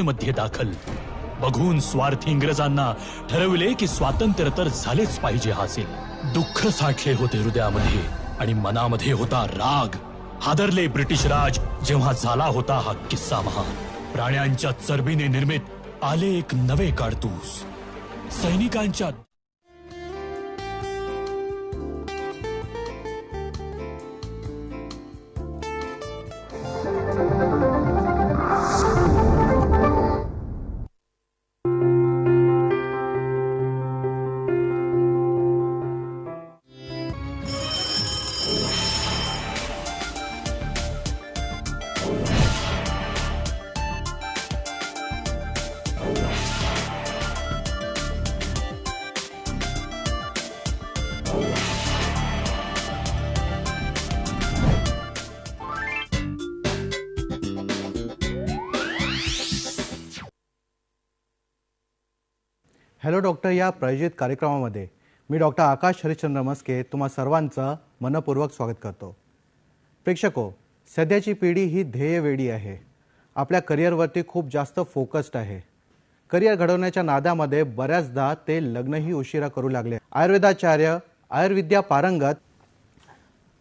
मध्ये दाखल. बघून स्वार्थी इंग्रजांना ठरविले की स्वातंत्र्य तर झालेच पाहिजे हासिल दुःख साठले होते हृदयामध्ये आणि मनामध्ये होता राग. हादरले ब्रिटिश राज जेव्हा झाला होता हा किस्सा महान. प्राण्यांच्या चरबीने निर्मित आले एक नवे काडतूस. सैनिकांच्या हॅलो डॉक्टर या प्रायोजित कार्यक्रमामध्ये मी डॉक्टर आकाश हरिश्चंद्र मस्के तुम्हा सर्वांचं मनपूर्वक स्वागत करतो. प्रेक्षको सध्याची पिढी ही ध्येयवेडी आहे. आपल्या करिअरवरती खूप जास्त फोकस्ड आहे. करिअर घडवण्याच्या नादामध्ये बऱ्याचदा ते लग्नही उशिरा करू लागले. आयुर्वेदाचार्य आयुर्विद्या पारंगत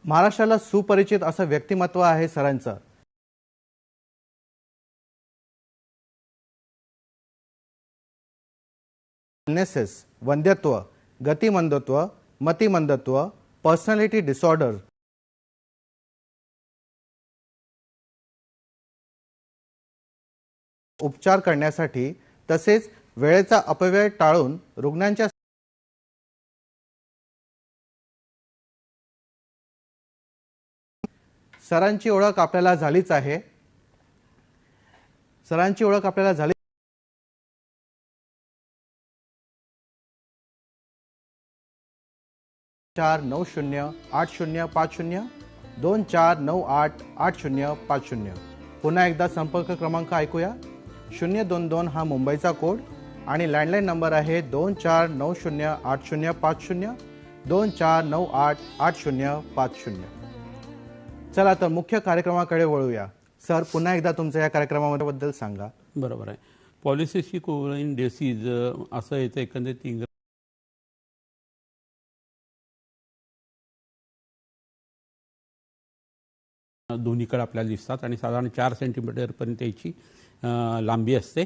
महाराष्ट्राला सुपरिचित असं व्यक्तिमत्व आहे सरांचं. नेसेस वंध्यत्व गतिमंदत्व मतिमंदत्व पर्सनॅलिटी डिसऑर्डर उपचार करण्यासाठी तसेच वेळेचा अपव्यय टाळून रुग्णांच्या सरांची ओळख आपल्याला झालीच आहे. सरांची ओळख आपल्याला झाली चार नऊ शून्य आठ शून्य पाच शून्य दोन चार नऊ आठ आठ शून्य पाच शून्य. पुन्हा एकदा संपर्क क्रमांक ऐकूया. शून्य दोन दोन हा मुंबईचा कोड आणि लँडलाईन नंबर आहे दोन चार नऊ शून्य आठ शून्य पाच शून्य दोन चार नऊ आठ आठ शून्य पाच शून्य. चला तर मुख्य कार्यक्रमाकडे वळूया. सर पुन्हा एकदा तुमचं या कार्यक्रमाबद्दल सांगा. बरोबर आहे. पॉलिसिस्टिक ओव्हराईन डिसीज असं येतं एकंदरीत इंग्रज दोन्हीकडे आपल्याला दिसतात आणि साधारण चार सेंटीमीटरपर्यंत याची लांबी असते.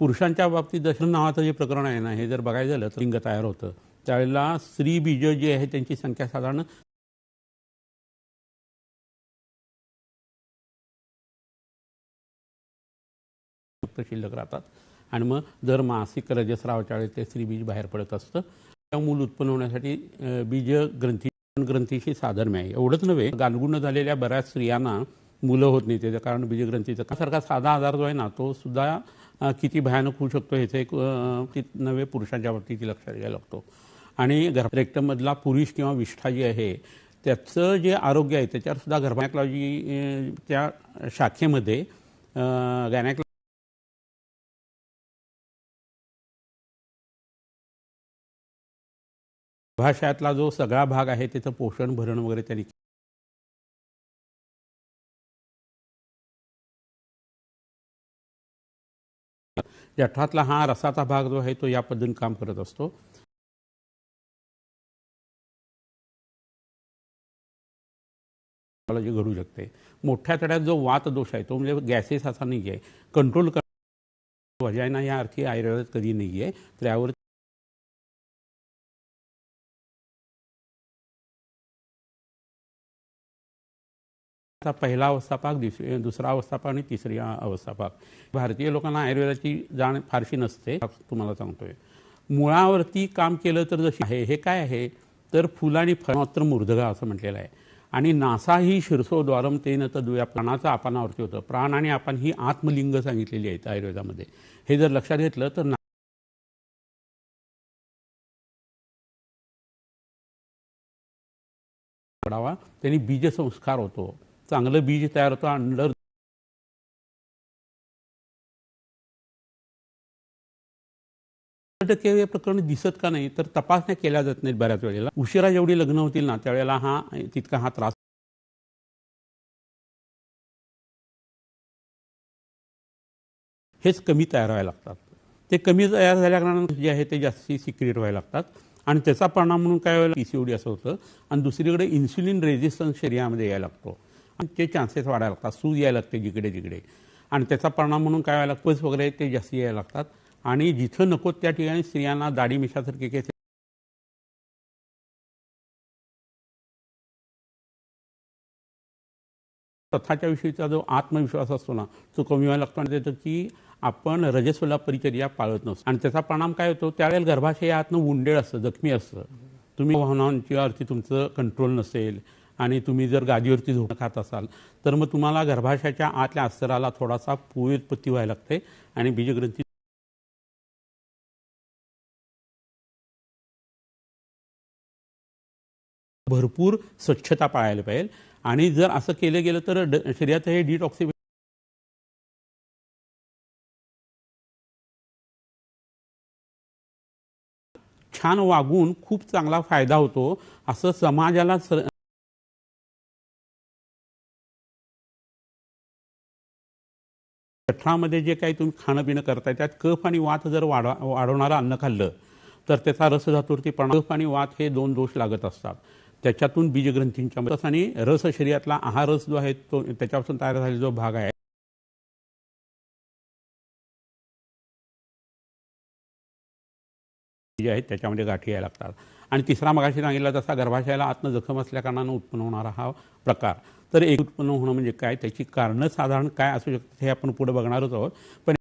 पुरुषांच्या बाबतीत दशरथ नावाचं जे प्रकरण आहे ना हे जर बघायचं झालं तर लिंग तयार होतं. त्यावेळेला स्त्री बीज जे आहे त्यांची संख्या साधारण शिल्लक राहतात. आणि मग जर मासिक रजस्रावाच्या वेळेस ते स्त्रीबीज बाहेर पडत असतं त्या मूल उत्पन्न होण्यासाठी बीज ग्रंथी ग्रंथीशी साधर्म्य आहे. एवढंच नव्हे गालगुण झालेल्या बऱ्याच स्त्रियांना मुलं होत नाही. त्याचं कारण बीजग्रंथीचं सारखा साधा आजार जो आहे ना तो सुद्धा किती भयानक होऊ शकतो ह्याचं एक नव्हे पुरुषांच्या बाबतीत लक्षात घ्यायला लागतो. आणि गर्भ पुरुष किंवा विष्ठा जी आहे त्याचं जे आरोग्य आहे त्याच्यावर सुद्धा गर्भायक्लॉजी त्या शाखेमध्ये गॅनॅक भाषातला जो सगळा भाग आहे त्याचं पोषण भरण वगैरे त्यांनी जठातला हा रसाचा भाग जो आहे तो या पद्धतीने काम करत असतो. घडू शकते. मोठ्या तड्यात जो वात दोष आहे तो म्हणजे गॅसेस असा नाही आहे कंट्रोल कर वजायना या अर्थी आयुर्वेदात कधी नाही आहे तर यावर आता पहिला अवस्थापाक दुसरा अवस्थापाक आणि तिसरी अवस्थापाक. भारतीय लोकांना आयुर्वेदाची जाण फारशी नसते तुम्हाला सांगतोय. मुळावरती काम केलं तर जशी आहे हे काय आहे? तर फुल आणि फळ मात्र मूर्धगा असं म्हटलेलं आहे. आणि नासा ही शिरसो द्वारम तेन तदुया प्राणाचं आपणावरती होतं. प्राण आणि आपण ही आत्मलिंग सांगितलेली आहेत आयुर्वेदामध्ये. हे जर लक्षात घेतलं तर पडावा त्यांनी बीजसंस्कार होतो. चांगलं बीज तयार होतं अंडर टक्के हे प्रकरण दिसत का नाही तर तपासण्या केल्या जात नाहीत बऱ्याच वेळेला. उशिरा जेवढी लग्न होतील ना त्यावेळेला हा तितका हा त्रास हेच कमी तयार व्हायला लागतात. ते कमी तयार झाल्याकारणानं जे आहे ते जास्ती सिक्रेट व्हायला लागतात. आणि त्याचा परिणाम म्हणून काय व्हायला पीसीओडी असं होतं. आणि दुसरीकडे इन्सुलिन रेझिस्टन्स शरीरामध्ये यायला लागतो. ते चान्सेस वाढायला लागतात. सूज यायला लागते जिकडे तिकडे आणि त्याचा परिणाम म्हणून काय व्हायला पस वगैरे ते जास्त यायला लागतात. आणि जिथं नको त्या ठिकाणी स्त्रियांना दाढी मिशासारखे केस स्वतःच्या विषयीचा जो आत्मविश्वास असतो ना तो कमी व्हायला लागतो. आणि त्याचं की आपण रजस्वला परिचर्या पाळत नसतो. आणि त्याचा परिणाम काय होतो? त्यावेळेला गर्भाशयातनं उंडेळ असतं जखमी असतं. तुम्ही भावनांच्या वरती तुमचं कंट्रोल नसेल. आणि तुम्ही जर गादीवरती झोप खात असाल तर मग तुम्हाला गर्भाशयाच्या आतल्या अस्तराला थोडासा पुवेत्पत्ती व्हायला लागते आणि बीजग्रंथी भरपूर स्वच्छता पाळायला पाहिजे. आणि जर असं केलं गेलं तर ड- शरीरात हे डिटॉक्सिफिकेशन छान वागून खूप चांगला फायदा होतो. असं समाजाला जठरामध्ये जे काही तुम्ही खाणं पिणं करताय त्यात कफ आणि वात जर वाढवा वाढवणारं अन्न खाल्लं तर त्याचा रसधातूवरती परिणाम कफ आणि वात हे दोन दोष लागत असतात. त्याच्यातून बीजग्रंथींच्या मदत आणि रस शरीरातला आहार रस जो आहे तो त्याच्यापासून तयार झालेला जो भाग आहे जे आहेत त्याच्यामध्ये गाठी यायला लागतात. आणि तिसरा मगाशी सांगितला तसा गर्भाशयाला आतनं जखम असल्याकारणानं उत्पन्न होणारा हा प्रकार. तर एक उत्पन्न होणं म्हणजे काय? त्याची कारणं साधारण काय असू शकतात हे आपण पुढे बघणारच आहोत. पण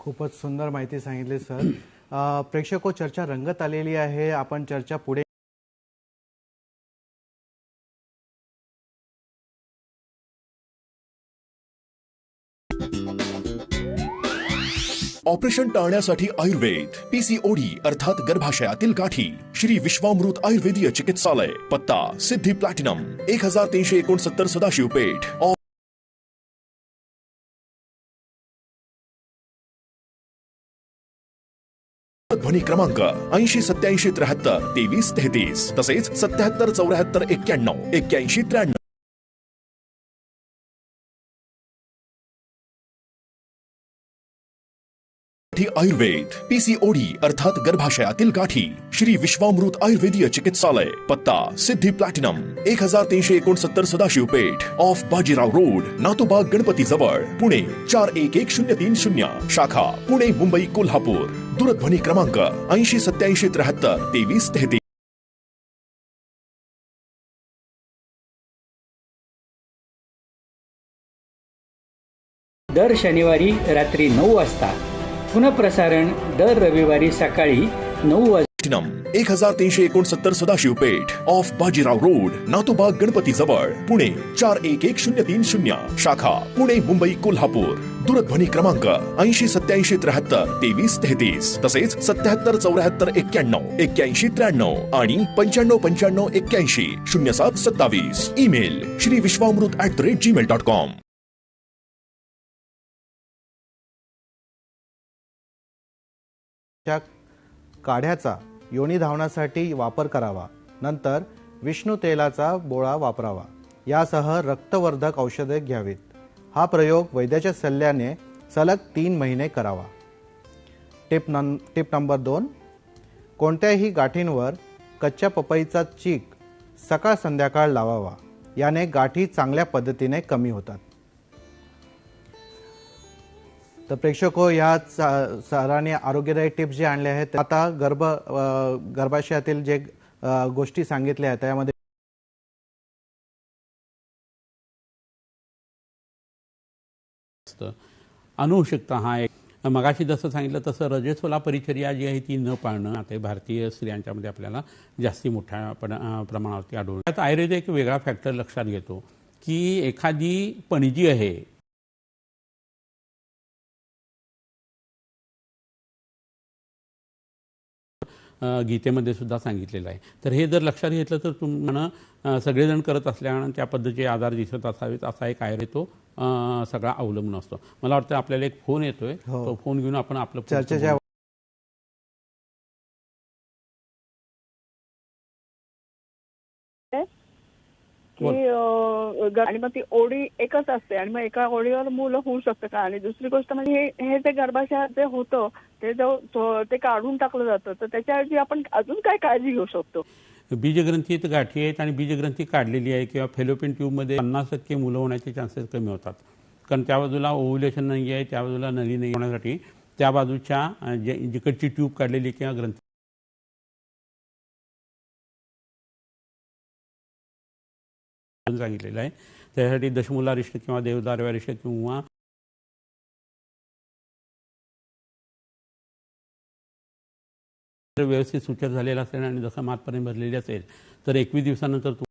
खूपच सुंदर माहिती सांगितली सर. प्रेक्षको हो, चर्चा रंगत आलेली आहे. आपण चर्चा पुढे ऑपरेशन टाळण्यासाठी आयुर्वेद पीसीओडी अर्थात गर्भाशयातील गाठी श्री विश्वामृत आयुर्वेदीय चिकित्सालय पत्ता सिद्धी प्लॅटिनम एक हजार तीनशे एकोणसत्तर सदाशिव पेठ. ध्वनी क्रमांक ऐंशी सत्याऐंशी त्र्याहत्तर तेवीस तेहतीस तसेच सत्याहत्तर चौऱ्याहत्तर एक्क्याण्णव एक्क्याऐंशी त्र्याण्णव. साठी आयुर्वेद पीसीओडी अर्थात गर्भाशयातील गाठी श्री विश्वामृत आयुर्वेदीय चिकित्सालय पत्ता सिद्धी प्लॅटिनम एक हजार तीनशे एकोणसत्तर सदाशिव पेठ ऑफ बाजीराव रोड नातोबाग गणपती जवळ पुणे चार एक एक शून्य तीन शून्य शाखा पुणे मुंबई कोल्हापूर. दूरध्वनी क्रमांक ऐंशी सत्याऐंशी त्र्याहत्तर तेवीस तेहतीस. दर शनिवारी रात्री नऊ वाजता पुनप्रसारण दर रविवारी सकाळी नऊ वाजता एक हजार तीनशे एकोणसत्तर सदाशिव पेठ ऑफ बाजीराव रोड नातोबाग गणपती जवळ पुणे चार एक एक शून्य तीन शून्य शाखा पुणे मुंबई कोल्हापूर. दूरध्वनी क्रमांक ऐंशी सत्याऐंशी त्र्याहत्तर तेवीस तेहतीस तसेच सत्याहत्तर चौऱ्याहत्तर एक्क्याण्णव एक्क्याऐंशी त्र्याण्णव आणि पंच्याण्णव पंच्याण्णव एक्क्याऐंशी शून्य सात सत्तावीस. Email Shri Vishwamrut at the rate Gmail dot com त्या काढ्याचा योनी धावण्यासाठी वापर करावा. नंतर विष्णू तेलाचा बोळा वापरावा. यासह रक्तवर्धक औषधे घ्यावीत. हा प्रयोग वैद्याच्या सल्ल्याने सलग तीन महिने करावा. टिप नं टिप नंबर दोन. कोणत्याही गाठींवर कच्च्या पपईचा चीक सकाळ संध्याकाळ लावावा. याने गाठी चांगल्या पद्धतीने कमी होतात. तर प्रेक्षको या सरांनी आरोग्यदायी टिप्स जे आणले आहेत आता गर्भ गर्भाशयातील जे गोष्टी सांगितल्या आहेत त्यामध्ये अनुवंशिकता हा एक मगाशी जसं सांगितलं तसं रजस्वला परिचर्या जी आहे ती न पाळणं आता हे भारतीय स्त्रियांच्यामध्ये आपल्याला जास्ती मोठ्या प्रमाणावरती आढळून त्यात आयुर्वेद एक वेगळा फॅक्टर लक्षात घेतो की एखादी पणजी आहे गीतेमध्ये सुद्धा सांगितलेलं आहे. तर हे जर लक्षात घेतलं तर तुम्हाला सगळेजण करत असल्यानं त्या पद्धतीचे आजार दिसत असावेत असा एक आयुर्वेद तो सगळा अवलंबून असतो. मला वाटतं आपल्याला एक फोन येतोय. हो. तो फोन घेऊन आपण आपलं की आणि मग ती ओढी एकच असते आणि मग एका ओढीवर मुलं होऊ शकतं का? आणि दुसरी गोष्ट म्हणजे हे हे जे गर्भाशयात जे होतं ते जो तो- ते काढून टाकलं जातं. तर त्याच्याऐवजी आपण अजून काय काळजी घेऊ शकतो? बीजग्रंथीत गाठी आहेत आणि बीजग्रंथी काढलेली आहे किंवा फेलोपिन ट्यूबमध्ये पन्नास टक्के मुलं होण्याचे चान्सेस कमी होतात. कारण त्या बाजूला ओव्हुलेशन नाही आहे त्या बाजूला नली नाही होण्यासाठी. त्या बाजूच्या जे जिकडची ट्यूब काढलेली किंवा ग्रंथी सांगितलेलं आहे. त्यासाठी दशमुलारिष्ट किंवा देवदारव्यारिष्ट किंवा व्यवस्थित सूचक झालेला असेल आणि जसं मातपर्यंत भरलेली असेल तर एकवीस दिवसानंतर तू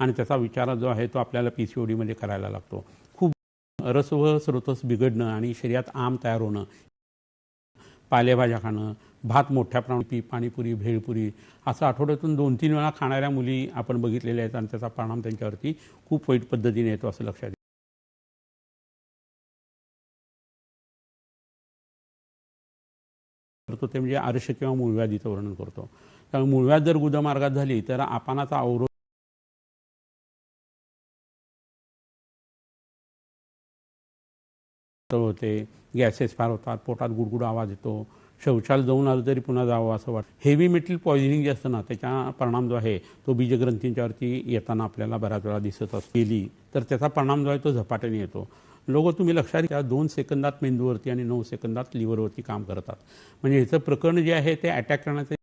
आणि त्याचा विचार जो आहे तो आपल्याला पी सी मध्ये करायला लागतो. खूप रस व स्रोतस बिघडणं आणि शरीरात आम तयार होणं पालेभाज्या खाणं भात मोठ्या प्रमाणात पी पाणीपुरी भेळपुरी असं आठवड्यातून दोन तीन वेळा खाणाऱ्या मुली आपण बघितलेल्या आहेत आणि त्याचा परिणाम त्यांच्यावरती खूप वाईट पद्धतीने येतो असं लक्षात करतो ते म्हणजे आरश्य किंवा मूळव्याधीचं वर्णन करतो. त्यामुळे मूळव्याध जर गुदमार्गात झाली तर आपानाचा अवरोध होते. गॅसेस फार होतात पोटात गुडगुड आवाज येतो. शौचाला जाऊन आलं तरी पुन्हा जावं असं वाटतं. हेवी मेटल पॉयझनिंग जे असतं ना त्याचा परिणाम जो आहे तो बीजग्रंथींच्यावरती येताना आपल्याला बऱ्याच वेळा दिसत असतो. गेली तर त्याचा परिणाम जो आहे तो झपाट्याने येतो. लोक तुम्ही लक्षात घ्या दोन सेकंदात मेंदूवरती आणि नऊ सेकंदात लिव्हरवरती काम करतात. म्हणजे ह्याचं प्रकरण जे आहे ते अटॅक करण्याचं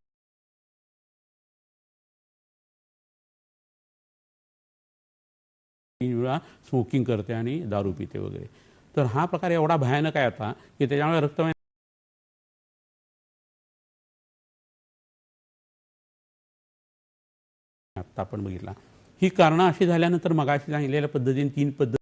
तीन वेळा स्मोकिंग करते आणि दारू पिते वगैरे. तर हा प्रकार एवढा भयानक आहे आता की त्याच्यामुळे रक्त आत्ता आपण बघितला. ही कारणं अशी झाल्यानंतर मगाशी सांगितलेल्या पद्धतीने तीन पद्धत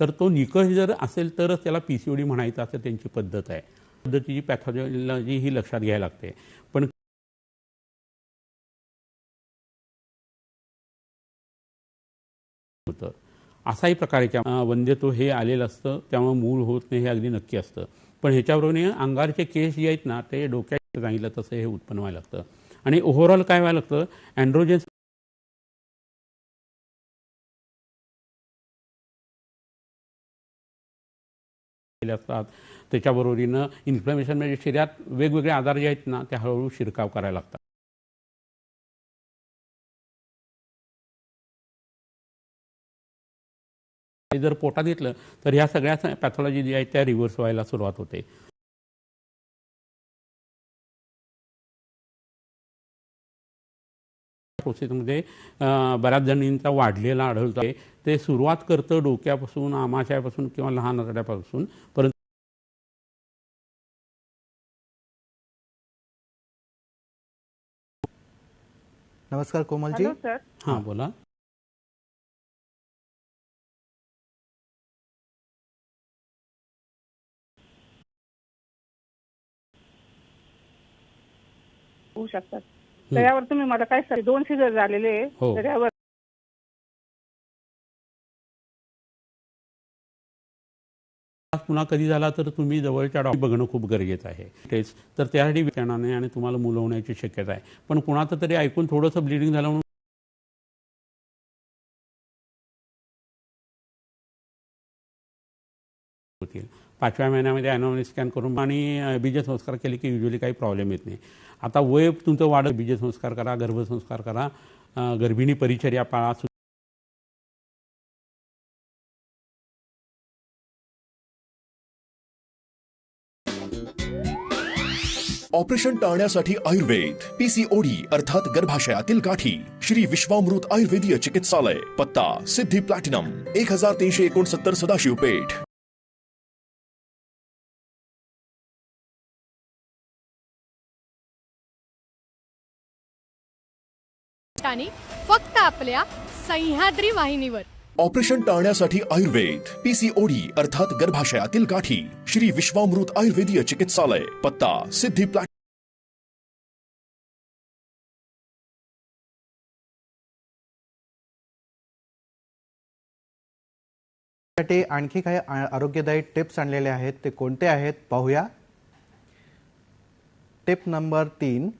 तर तो निकष जर असेल तरच त्याला पीसीओडी म्हणायचं असं त्यांची पद्धत आहे. पद्धतीची पॅथॉलॉजी ही लक्षात घ्यायला लागते. पण होतं. असाही प्रकार आहे की वंद्यत्व हे आलेलं असतं त्यामुळे मूळ होत नाही हे अगदी नक्की असतं. पण ह्याच्याबरोबर अंगारचे केस जे आहेत ना ते डोक्यात सांगितलं तसं हे उत्पन्न व्हायला लागतं. आणि ओव्हरऑल काय व्हायला लागतं अँड्रोजन असतात. त्याच्याबरोबरीनं इन्फ्लमेशन म्हणजे शरीरात वेगवेगळे आजार जे आहेत ना ते हळूहळू शिरकाव करायला लागतात. हे जर पोटात घेतलं तर ह्या सगळ्या पॅथॉलॉजी जी आहेत त्या रिव्हर्स व्हायला सुरुवात होते. प्रोसेसमध्ये बऱ्याच जणींचा वाढलेला आढळतो आहे. ते सुरुवात करतं डोक्यापासून आमाशयापासून किंवा लहान आतड्यापासून परंतु नमस्कार कोमलजी. हां बोला. होऊ शकतात. तर यावर तुम्ही मला काय सांग दोन सिजर झालेले आहे. हो. तर यावर पुन्हा कधी झाला तर तुम्ही जवळच्या डॉक्टर बघणं खूप गरजेचं आहे. टेस्ट तर त्यासाठी विचारणाने आणि तुम्हाला मुलं होण्याची शक्यता आहे. पण कुणाचं तरी ऐकून थोडंसं ब्लिडिंग झालं म्हणून पाचव्या महिन्यामध्ये ॲनोमली स्कॅन करून आणि बीज बीजसंस्कार केले की युजली काही प्रॉब्लेम येत नाही. आता वय तुमचं वाढत बीजसंस्कार करा गर्भसंस्कार करा गर्भिणी परिचर्या पाळा ऑपरेशन टाळण्यासाठी आयुर्वेद पीसीओडी अर्थात गर्भाशयातील गाठी. श्री विश्वामृत आयुर्वेदीय चिकित्सालय पत्ता सिद्धी प्लॅटिनम एक हजार तीनशे एकोणसत्तर सदाशिव पेठ आणि फक्त आपल्या सह्याद्री वाहिनीवर. ऑपरेशन टाळण्यासाठी आयुर्वेद पीसीओडी अर्थात गर्भाशयातील गाठी श्री विश्वामृत आयुर्वेदीय चिकित्सालय पत्ता सिद्धी प्लॅटसाठी आणखी काही आरोग्यदायी टिप्स आणलेले आहेत. ते कोणते आहेत? पाहूया. टिप नंबर तीन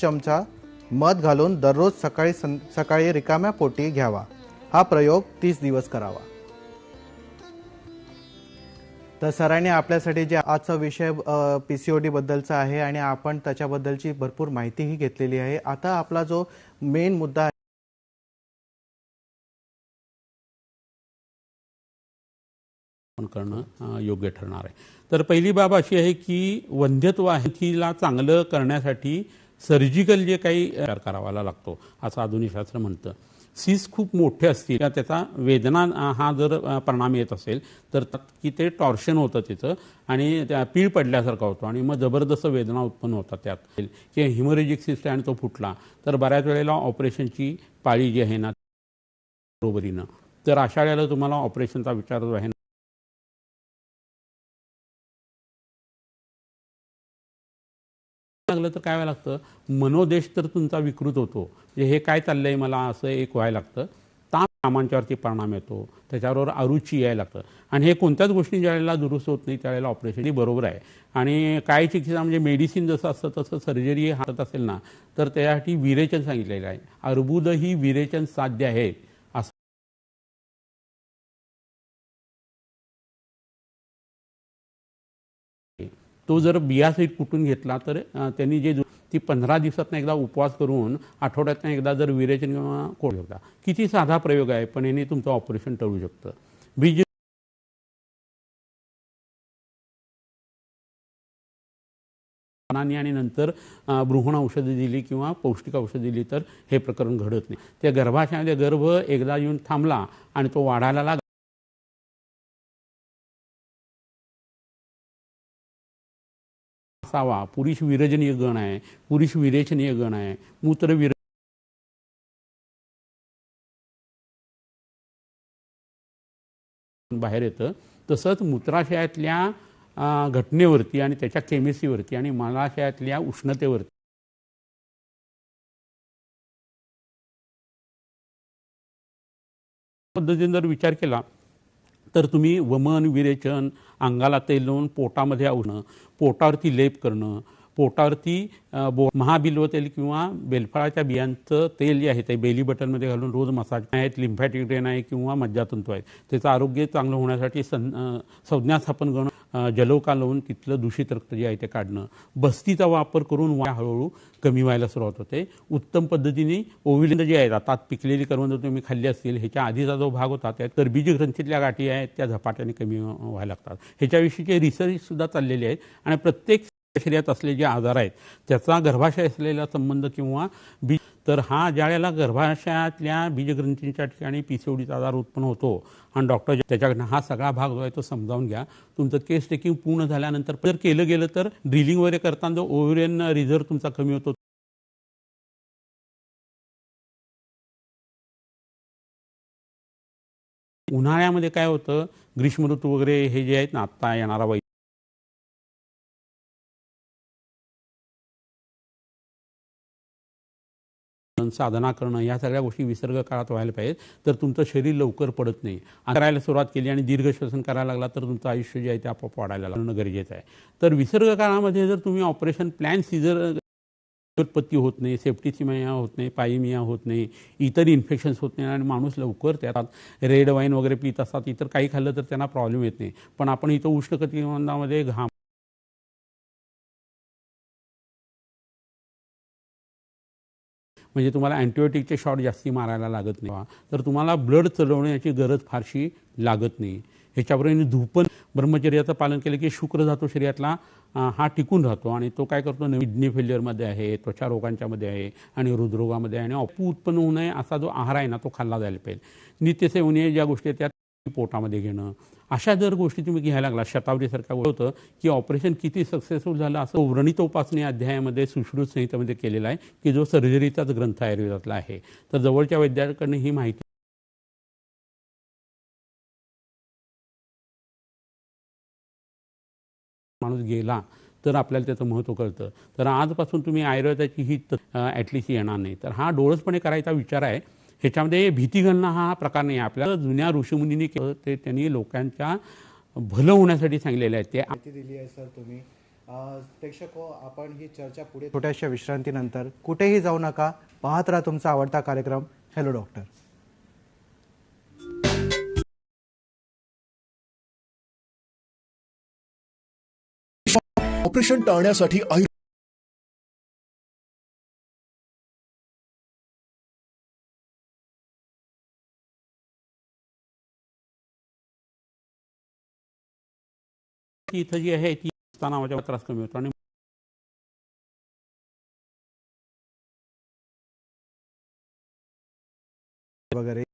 चमचा मध घालून दररोज सकाळी सं- सकाळी रिकाम्या पोटी घ्यावा. हा प्रयोग तीस दिवस करावा. तर सरांनी आपल्यासाठी जे आजचा विषय पी सी ओ डी बद्दलचा आहे आणि आपण त्याच्याबद्दलची भरपूर माहितीही घेतलेली आहे. आता आपला जो मेन मुद्दा आहे करणं योग्य ठरणार आहे. तर पहिली बाब अशी आहे की वंध्यत्व आहे तिला चांगलं करण्यासाठी सर्जिकल जे काही करावा लागतो असं आधुनिक शास्त्र म्हणतं. सीस खूप मोठे असतील किंवा त्याचा वेदना हा जर परिणाम येत असेल तर की ते टॉर्शन होतं तिचं आणि त्या पीळ पडल्यासारखा होतो आणि मग जबरदस्त वेदना उत्पन्न होतात त्यात. की हिमोरेजिक सिस्ट आणि तो फुटला तर बऱ्याच वेळेला ऑपरेशनची पाळी जी आहे ना बरोबरीनं. तर अशा वेळेला तुम्हाला ऑपरेशनचा विचार जो आहे लागलं तर काय व्हायला लागतं? मनोदेश तर तुमचा विकृत होतो. म्हणजे हे काय चाललंय मला असं एक व्हायला लागतं. ताण कामांच्यावरती परिणाम येतो. त्याच्याबरोबर अरुची यायला लागतं. आणि हे कोणत्याच गोष्टी ज्या वेळेला दुरुस्त होत नाही त्यावेळेला ऑपरेशन ही बरोबर आहे. आणि काय चिकित्सा म्हणजे मेडिसिन जसं असतं तसं सर्जरी हातात असेल ना तर त्यासाठी विरेचन सांगितलेलं आहे. अर्बुद ही विरेचन साध्य आहे तो जर बियासहित कुटून घेतला तर त्यांनी जे ती पंधरा दिवसातनं एकदा उपवास करून आठवड्यातनं एकदा जर विरेचन किंवा कोण शकता किती साधा प्रयोग आहे पण याने तुमचं ऑपरेशन टळू शकतं. बीज आणि नंतर अ, भ्रूण औषधं दिली किंवा पौष्टिक औषधं दिली तर हे प्रकरण घडत नाही. त्या गर्भाशयामध्ये गर्भ एकदा येऊन थांबला आणि तो वाढायला लागला. असावा पुरुष विरजनीय गण आहे. पुरुष विरेचनीय गण आहे. मूत्र विर बाहेर येतं. तसंच मूत्राशयातल्या घटनेवरती आणि त्याच्या केमिस्ट्रीवरती आणि मलाशयातल्या उष्णतेवरती. पद्धतीने जर विचार केला तर तुम्ही वमन विरेचन अंगाला तेल लावून पोटामध्ये आवणं पोटावरती लेप करणं पोटावरती बो महाबिल्व तेल किंवा बेलफळाच्या बियांचं तेल जे आहे ते बेली बटनमध्ये घालून रोज मसाज आहेत लिम्फॅटिक ड्रेन आहे किंवा मज्जातंतू आहेत. त्याचं आरोग्य चांगलं होण्यासाठी सं संज्ञा स्थापन करणं जलौका जलोका लावून तिथलं दूषित रक्त जे आहे ते काढणं. बस्तीचा वापर करून वा हळूहळू कमी व्हायला सुरुवात होते. उत्तम पद्धतीने ओविलिंद जे आहेत आता पिकलेली करवंद तुम्ही खाल्ली असतील ह्याच्या आधीचा जो भाग होता त्या तर बीजग्रंथीतल्या गाठी आहेत त्या झपाट्याने कमी व्हायला लागतात. ह्याच्याविषयीचे रिसर्च सुद्धा चाललेले आहेत आणि प्रत्येक शरीरात असलेले जे आजार आहेत त्याचा गर्भाशय असलेला संबंध किंवा बी तर हा ज्या वेळेला गर्भाशयातल्या बीजग्रंथींच्या ठिकाणी पीसीओडीचा आजार उत्पन्न होतो आणि डॉक्टर त्याच्याकडनं हा सगळा भाग जो आहे तो समजावून घ्या. तुमचं केस टेकिंग पूर्ण झाल्यानंतर जर केलं गेलं तर ड्रिलिंग वगैरे करताना जो ओव्हरियन रिझर्व तुमचा कमी होतो उन्हाळ्यामध्ये काय होतं ग्रीष्म ऋतू वगैरे हे जे आहेत ना आत्ता येणारा वाईट वै साधना करणं या सगळ्या गोष्टी विसर्ग काळात व्हायला पाहिजेत. तर तुमचं शरीर लवकर पडत नाही. करायला सुरुवात केली आणि दीर्घ श्वसन करायला लागला तर तुमचं आयुष्य जे आहे ते आपोआप वाढायला लागणं गरजेचं आहे. तर विसर्ग काळामध्ये जर तुम्ही ऑपरेशन प्लॅन सीझर उत्पत्ती होत नाही सेफ्टीसिमिया होत नाही पायमिया होत नाही इतर इन्फेक्शन्स होत नाही आणि माणूस लवकर त्यात रेड वाईन वगैरे पित असतात इतर काही खाल्लं तर त्यांना प्रॉब्लेम येत नाही. पण आपण इथं उष्णकटिबंधामध्ये घाम म्हणजे तुम्हाला अँटीबायोटिकचे शॉट जास्ती मारायला लागत नाही. तर तुम्हाला ब्लड चढवण्याची गरज फारशी लागत नाही. ह्याच्याबरोबर धूपन ब्रह्मचर्याचं पालन केलं की शुक्र जातो शरीरातला हा टिकून राहतो आणि तो काय करतो? किडनी फेल्युअरमध्ये आहे त्वचा रोगांच्यामध्ये आहे आणि हृदरोगामध्ये आहे आणि अपू उत्पन्न होऊ नये असा जो आहार आहे ना तो खाल्ला जायला पाहिजे. नित्यसेवनीय ज्या गोष्टी आहेत त्या पोटामध्ये घेणं. अशा जर गोष्टी तुम्ही घ्यायला लागला शतावरीसारखं होतं की ऑपरेशन किती सक्सेसफुल झालं असं व्रणितोपासणी अध्यायामध्ये सुश्रुत संहितेमध्ये केलेला आहे की जो सर्जरीचाच ग्रंथ आयुर्वेदातला आहे. तर जवळच्या वैद्याकडनं ही माहिती माणूस गेला तर आपल्याला त्याचं महत्त्व कळतं. तर आजपासून तुम्ही आयुर्वेदाची ही ॲटलिस्ट येणार नाही. तर हा डोळसपणे करायचा विचार आहे. ह्याच्यामध्ये भीती घालणं हा प्रकार नाही. आहे आपल्याला जुन्या ऋषीमुनींनी केलं ते त्यांनी लोकांच्या भलं होण्यासाठी सांगलेलं आहे. ते माहिती दिली आहे सर तुम्ही. प्रेक्षक हो आपण ही चर्चा पुढे छोट्याशा विश्रांतीनंतर कुठेही जाऊ नका. पाहत राहा तुमचा आवडता कार्यक्रम. हॅलो डॉक्टर ऑपरेशन टाळण्यासाठी ती इथं जी आहे ती नावाच्या त्रास कमी होतो. आणि वगैरे